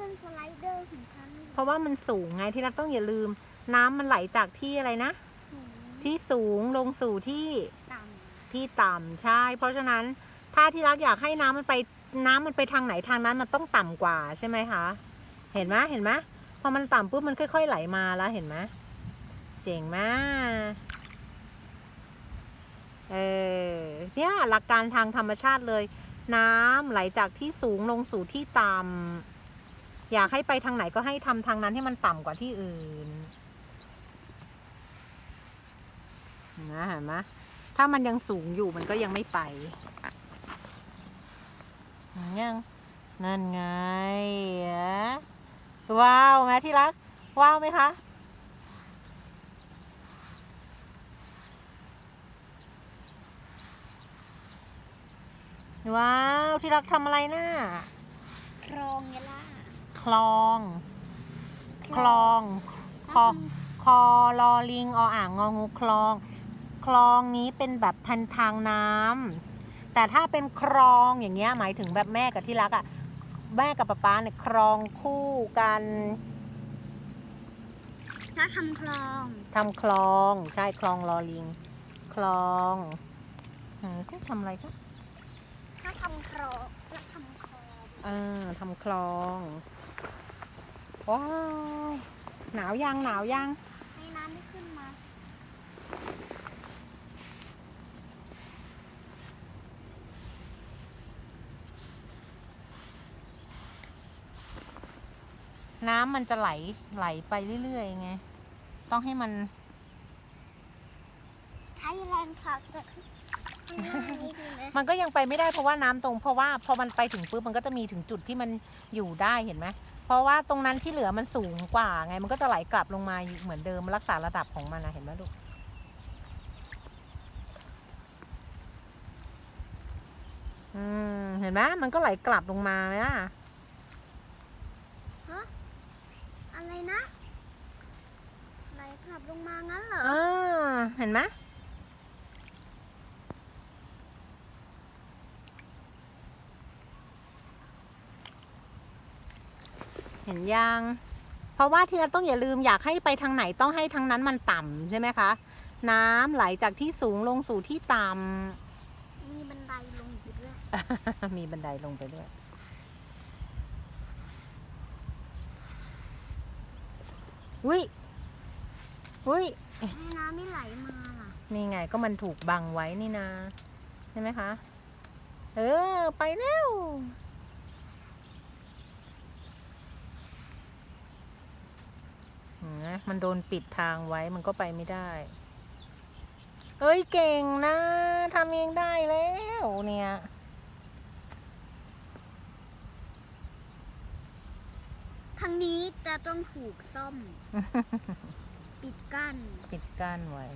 ขึ้นสไลเดอร์ของฉันเพราะว่ามันสูงไงที่รักต้องอย่าลืม น้ำมันไหลจากที่อะไรนะหืมที่สูงลงสู่ที่ต่ที่ต่ำใช่ เพราะฉะนั้นถ้าที่รักอยากให้น้ำมันไปน้ำมันไปทางไหนทางนั้นมันต้องต่ำกว่าใช่ไหมคะ เห็นไหมเห็นไหมพอมันต่ำปุ๊บมันค่อย ๆ ไหลมาแล้วเห็นไหมเจ๋งมากเออเนี่ยหลักการทางธรรมชาติเลย น้ำไหลจากที่สูงลงสู่ที่ต่ำ อยากให้ไปทางไหนก็ให้ทำทางนั้นให้มันต่ำกว่าที่อื่นนไหมเห็นไหมถ้ามันยังสูงอยู่มันก็ยังไม่ไปเห็นยังนั่นไงว้าวไหมที่รัก ว้าวไหมคะว้าว ที่รักทำอะไรน่ะำคลองไงล่ะ คลอง คลอง คอคอลอลิงออ่างงองูคลอง คลองนี้เป็นแบบทันทางน้ำแต่ถ้าเป็นคลองอย่างเงี้ยหมายถึงแบบแม่กับที่รักอะ่ะแม่กับป๊าป๊าเนี่ยคลองคู่กันถ้าทำคลองทำคลองใช่คลองลอลิง คลองอืมก็ทำอะไรคะถ้าทำคลองถ้าทำคลองเออทำคลอง ว้าวหนาวยังหนาวยังให้น้ำไม่ขึ้นมา น้ำมันจะไหลไหลไปเรื่อยๆไง ต้องให้มัน ใช้แรงผลักแต่ข้างหน้านิดนึงนะมันก็ยังไปไม่ได้เพราะว่าน้ำตรงเพราะว่าพอมันไปถึงปุ๊บมันก็จะมีถึงจุดที่มันอยู่ได้เห็นไหม เพราะว่าตรงนั้นที่เหลือมันสูงกว่าไง มันก็จะไหลกลับลงมาอยู่เหมือนเดิมมันรักษาระดับของมันนะเห็นไหมลูกอืมเห็นไหมมันก็ไหลกลับลงมาไหมล่ะฮะอะไรนะ ไหลขับลงมางั้นเหรอ อ่าเห็นไหม ห็นยัง เพราะว่าที่เราต้องอย่าลืมอยากให้ไปทางไหนต้องให้ทางนั้นมันต่ำใช่ไหมคะ น้ำไหลจากที่สูงลงสู่ที่ต่มีบันไดลงอยู่ด้วยำ มีบันไดลงไปด้วย อุ้ยอุ้ยให้น้ำไม่ไหลมาล่ะนี่ไงก็มันถูกบังไว้นี่นะใช่ไหมคะ เออ ไปเร็วเห็ นไหมมันโดนปิดทางไว้มันก็ไปไม่ได้ เอ้ยเก่งนะทำเองได้แล้วเนี่ยทางนี้จะต้องถูกซ่อม ปิดกั้น ปิดกั้นไว้